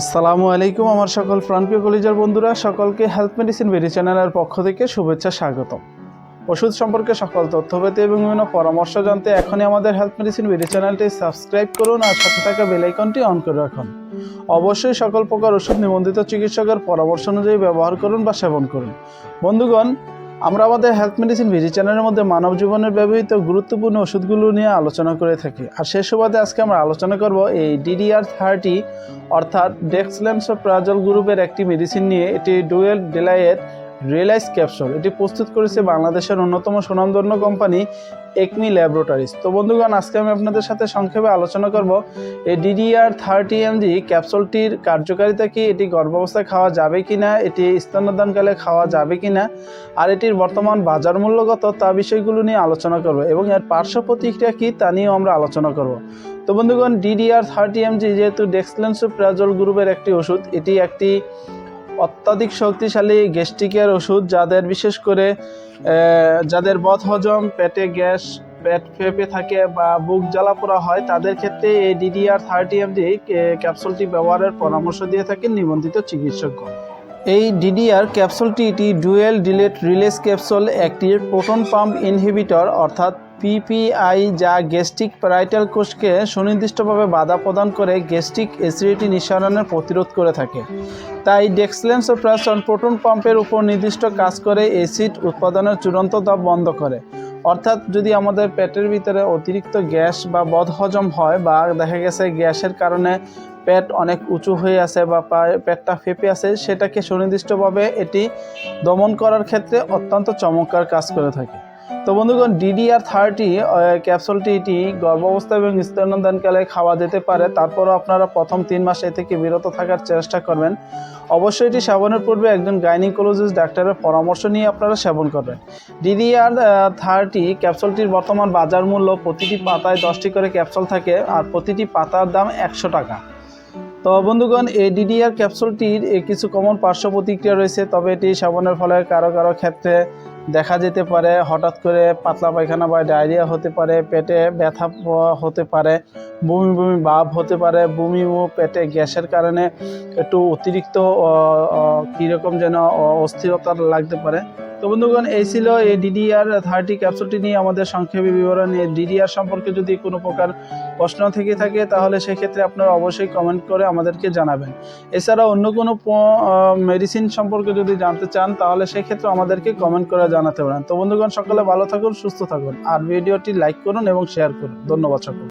আসসালামু আলাইকুম আমার সকল প্রাণপ্রিয় কলেজের বন্ধুরা, সকলকে হেলথ মেডিসিন বেরি চ্যানেলের পক্ষ থেকে শুভেচ্ছা, স্বাগতম। ওষুধ সম্পর্কে সকল তথ্য পেতে এবং বিভিন্ন পরামর্শ জানতে এখনই আমাদের হেলথ মেডিসিন বেরি চ্যানেলটি সাবস্ক্রাইব করুন আর সাথে থাকা বেল আইকনটি অন করে রাখুন। অবশ্যই সকল প্রকার ওষুধ নিবন্ধিত চিকিৎসকের পরামর্শ অনুযায়ী ব্যবহার করুন বা সেবন করুন। বন্ধুগণ আমরা আমাদের হেলথ মেডিসিন ভিজি চ্যানেলের মধ্যে মানব জীবনের ব্যবহৃত গুরুত্বপূর্ণ ওষুধগুলো নিয়ে আলোচনা করে থাকি। আর সে সুবাদে আজকে আমরা আলোচনা করব এই ডিডিআর থার্টি অর্থাৎ ডেক্সল্যান্সোপ্রাজল গ্রুপের একটি মেডিসিন নিয়ে। এটি ডুয়েল ডেলাইয়ের রিয়েলাইজ ক্যাপসুল এটি প্রস্তুত করেছে বাংলাদেশের অন্যতম সুনামধন্য কোম্পানি একমি ল্যাবরেটরিজ। তো বন্ধুগণ, আজকে আমি আপনাদের সাথে সংক্ষেপে আলোচনা করব এই ডিডিআর থার্টি এমজি ক্যাপসুলটির কার্যকারিতা কি, এটি গর্ভাবস্থায় খাওয়া যাবে কি না এটি স্তন্যদানকালে খাওয়া যাবে কি না আর এটির বর্তমান বাজার মূল্য কত, তা বিষয়গুলো নিয়ে আলোচনা করব এবং এর পার্শ্ব প্রতিক্রিয়া কী, তা নিয়েও আমরা আলোচনা করব। তো বন্ধুগণ ডিডিআর থার্টি এমজি যেহেতু ডেক্সলেন্সোপ্রাজল গ্রুপের একটি ওষুধ, এটি একটি অত্যাধিক শক্তিশালী গ্যাস্ট্রিকের ওষুধ, যাদের বিশেষ করে যাদের বদ হজম পেটে গ্যাস, পেট ফেপে থাকে বা বুক জ্বালা পোড়া হয়, তাদের ক্ষেত্রে এই ডিডিআর থার্টি এমজি ক্যাপসুলটি ব্যবহারের পরামর্শ দিয়ে থাকেন নিবন্ধিত চিকিৎসকগণ। এই ডিডিআর ক্যাপসুলটি ডুয়েল ডিলেট রিলেস ক্যাপসুল, একটি প্রোটন পাম্প ইনহিবিটর, অর্থাৎ পিপিআই যা গ্যাস্ট্রিক প্যারাইটাল কোষকে সুনির্দিষ্টভাবে বাধা প্রদান করে গ্যাস্ট্রিক অ্যাসিডিটি নিঃসরণের প্রতিরোধ করে থাকে। তাই ডেক্সলেন্স অপারেশন প্রোটন পাম্পের উপর নির্দিষ্ট কাজ করে অ্যাসিড উৎপাদনের চূড়ান্ত দাব বন্ধ করে। অর্থাৎ যদি আমাদের পেটের ভিতরে অতিরিক্ত গ্যাস বা বদহজম হয় বা দেখা গেছে গ্যাসের কারণে পেট অনেক উঁচু হয়ে আছে বা পেটটা ফেপে আছে, সেটাকে সুনির্দিষ্টভাবে এটি দমন করার ক্ষেত্রে অত্যন্ত চমৎকার কাজ করে থাকে। তো বন্ধুগণ ডিডিআর থার্টি ক্যাপসুলটি এটি গর্ভাবস্থা এবং স্তন্যদানকালে খাওয়া যেতে পারে। তারপরও আপনারা প্রথম তিন মাস এ থেকে বিরত থাকার চেষ্টা করবেন। অবশ্যই এটি সেবনের পূর্বে একজন গাইনিকোলজিস্ট ডাক্তারের পরামর্শ নিয়ে আপনারা সেবন করবেন। ডিডিআর থার্টি ক্যাপসুলটির বর্তমান বাজার মূল্য প্রতিটি পাতায় দশটি করে ক্যাপসুল থাকে, আর প্রতিটি পাতার দাম একশো টাকা। তো বন্ধুগণ, এই ডিডিআর ক্যাপসুলটির কিছু কমন পার্শ্ব প্রতিক্রিয়া রয়েছে, তবে এটি সেবনের ফলে কারও কারও ক্ষেত্রে দেখা যেতে পারে, হঠাৎ করে পাতলা পায়খানা বা ডায়রিয়া হতে পারে, পেটে ব্যথা হতে পারে, বমি বমি ভাব হতে পারে, বমি ও পেটে গ্যাসের কারণে একটু অতিরিক্ত কীরকম যেন অস্থিরতা লাগতে পারে। তো বন্ধুগণ, এই ছিল এই ডিডিআর থার্টি ক্যাপসুলটি নিয়ে আমাদের সংক্ষেপে বিবরণ। ডিডিআর সম্পর্কে যদি কোনো প্রকার প্রশ্ন থেকে থাকে, তাহলে সেক্ষেত্রে আপনারা অবশ্যই কমেন্ট করে আমাদেরকে জানাবেন। এছাড়া অন্য কোনো মেডিসিন সম্পর্কে যদি জানতে চান, তাহলে সেক্ষেত্রে আমাদেরকে কমেন্ট করে জানাতে পারেন। তো বন্ধুগণ, সকলে ভালো থাকুন, সুস্থ থাকুন। আর ভিডিওটি লাইক করুন এবং শেয়ার করুন। ধন্যবাদ সকল